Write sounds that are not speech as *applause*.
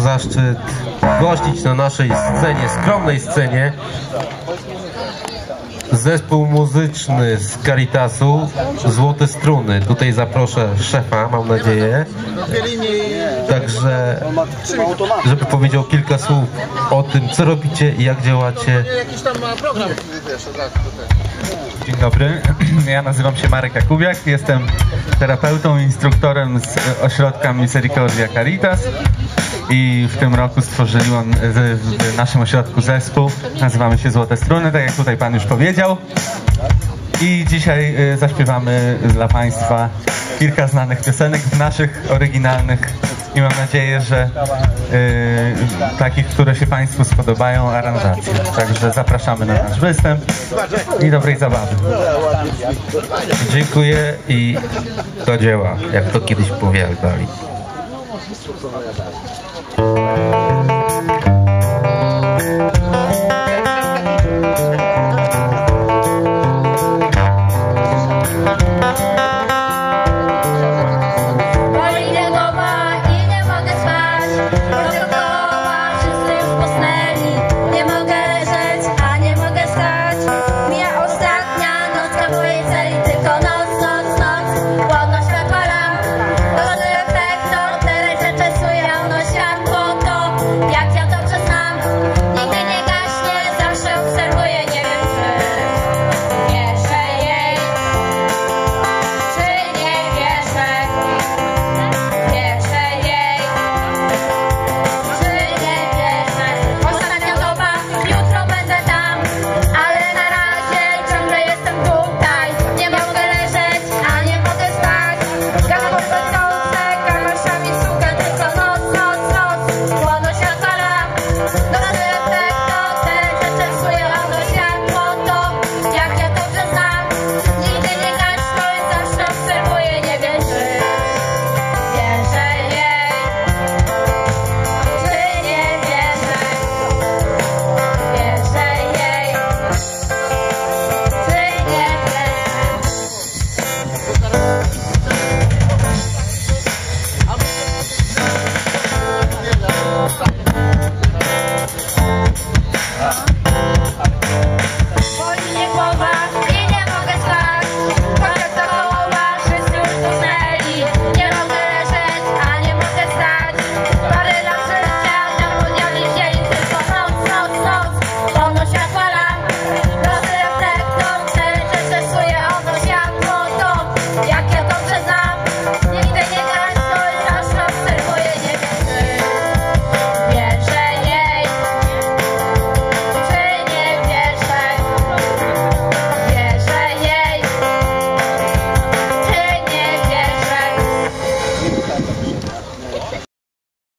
zaszczyt gościć na naszej scenie, skromnej scenie zespół muzyczny z Caritasu Złote Struny. Tutaj zaproszę szefa, mam nadzieję. Także, żeby powiedział kilka słów o tym, co robicie i jak działacie. Dzień dobry, *clears throat* ja nazywam się Marek Jakubiak, jestem terapeutą instruktorem z ośrodka Misericordia Caritas i w tym roku stworzyłem z- w naszym ośrodku zespół, nazywamy się Złote Struny, tak jak tutaj Pan już powiedział. I dzisiaj y, zaśpiewamy dla Państwa kilka znanych piosenek w naszych oryginalnych i mam nadzieję, że y, takich, które się Państwu spodobają, aranżacje. Także zapraszamy na nasz występ i dobrej zabawy. Dziękuję i do dzieła, jak to kiedyś powiadali. Thank you.